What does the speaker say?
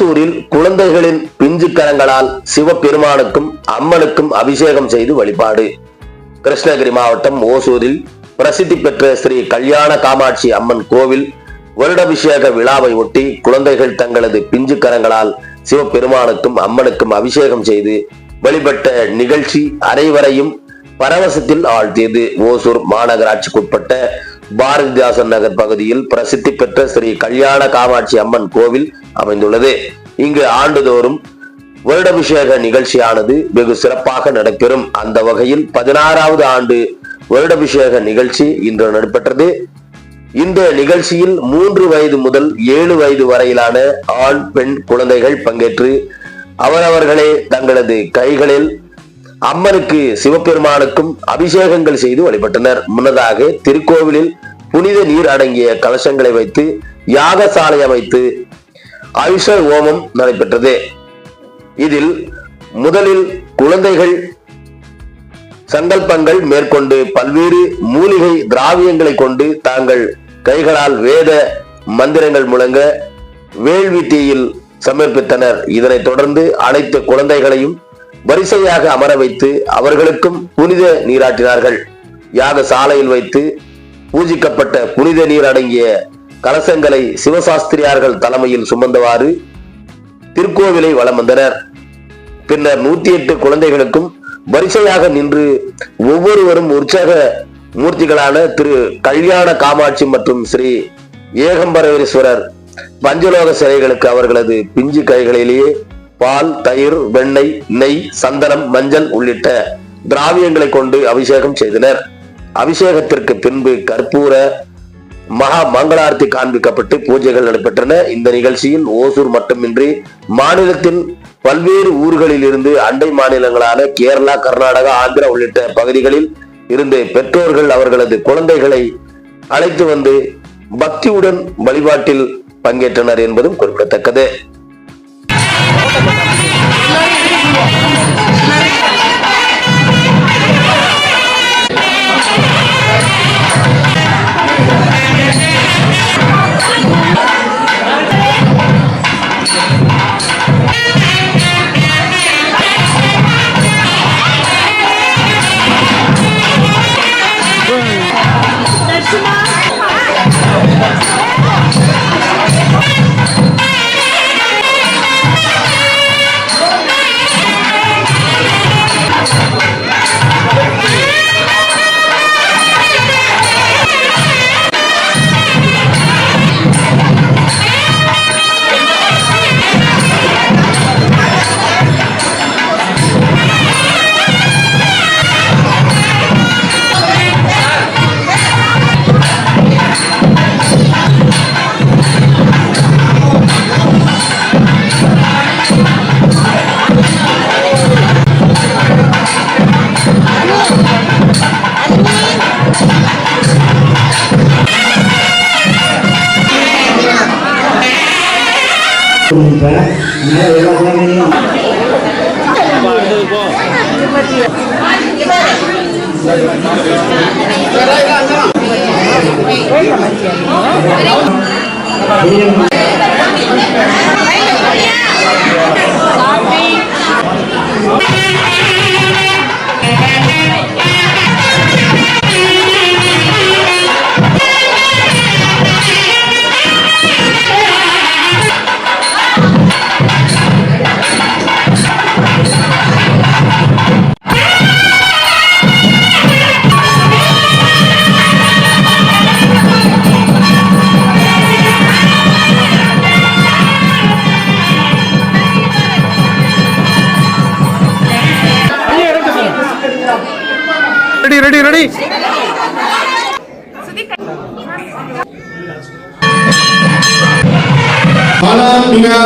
ஓசூரில் குழந்தைகளின் பிஞ்சு கரங்களால் சிவபெருமானுக்கும் அம்மனுக்கும் அபிஷேகம் செய்து வழிபாடு. கிருஷ்ணகிரி மாவட்டம் ஓசூரில் பிரசித்தி பெற்ற ஸ்ரீ கல்யாண காமாட்சி அம்மன் கோவில் வருடாபிஷேக விழாவை ஒட்டி குழந்தைகள் தங்களது பிஞ்சு கரங்களால் சிவபெருமானுக்கும் அம்மனுக்கும் அபிஷேகம் செய்து வழிபட்ட நிகழ்ச்சி அனைவரையும் பரவசத்தில் ஆழ்த்தியது. ஓசூர் மாநகராட்சிக்குட்பட்ட பாரதிதாசன் நகர் பகுதியில் பிரசித்தி பெற்ற ஸ்ரீ கல்யாண காமாட்சி அம்மன் கோவில் அமைந்துள்ளது. இங்கு ஆண்டுதோறும் வருடபிஷேக நிகழ்ச்சியானது வெகு சிறப்பாக நடைபெறும். அந்த வகையில் பதினாறாவது ஆண்டு வருடபிஷேக நிகழ்ச்சி இன்று நடைபெற்றது. இந்த நிகழ்ச்சியில் மூன்று வயது முதல் ஏழு வயது வரையிலான ஆண் பெண் குழந்தைகள் பங்கேற்று அவரவர்களே தங்களது கைகளில் அம்மனுக்கு சிவபெருமானுக்கும் அபிஷேகங்கள் செய்து வழிபட்டனர். முன்னதாக திருக்கோவிலில் புனித நீர் அடங்கிய கலசங்களை வைத்து யாகசாலை அமைத்து ஆயுஷ ஹோமம் நடைபெற்றது. இதில் முதலில் குழந்தைகள் சங்கல்பங்கள் மேற்கொண்டு பல்வேறு மூலிகை திராவியங்களை கொண்டு தாங்கள் கைகளால் வேத மந்திரங்கள் முழங்க வேள்வி தீயில் சமர்ப்பித்தனர். இதனைத் தொடர்ந்து அனைத்து குழந்தைகளையும் வரிசையாக அமர வைத்து அவர்களுக்கும் புனித நீராட்டினார்கள். யாக சாலையில் வைத்து பூஜிக்கப்பட்ட புனித நீர் அடங்கிய கலசங்களை சிவசாஸ்திரியார்கள் தலைமையில் சுமந்தவாறு திருக்கோவிலை வலம் வந்தனர். பின்னர் நூத்தி எட்டு குழந்தைகளுக்கும் வரிசையாக நின்று ஒவ்வொருவரும் உற்சாக மூர்த்திகளான திரு கல்யாண காமாட்சி மற்றும் ஸ்ரீ ஏகம்பரவேஸ்வரர் பஞ்சலோக சிலைகளுக்கு அவர்களது பிஞ்சு கைகளிலேயே பால் தயிர் வெண்ணெய் நெய் சந்தனம் மஞ்சள் உள்ளிட்ட திராவியங்களை கொண்டு அபிஷேகம் செய்தனர். அபிஷேகத்திற்கு பின்பு கற்பூர மகா மங்களார்த்தி காண்பிக்கப்பட்டு பூஜைகள் நடைபெற்றன. இந்த நிகழ்ச்சியில் ஓசூர் மட்டுமின்றி மாநிலத்தின் பல்வேறு ஊர்களில் இருந்து அண்டை மாநிலங்களான கேரளா கர்நாடகா ஆந்திரா உள்ளிட்ட பகுதிகளில் இருந்து பெற்றோர்கள் அவர்களது குழந்தைகளை அழைத்து வந்து பக்தியுடன் வழிபாட்டில் பங்கேற்றனர் என்பதும் குறிப்பிடத்தக்கது. Ready ready ready Balambika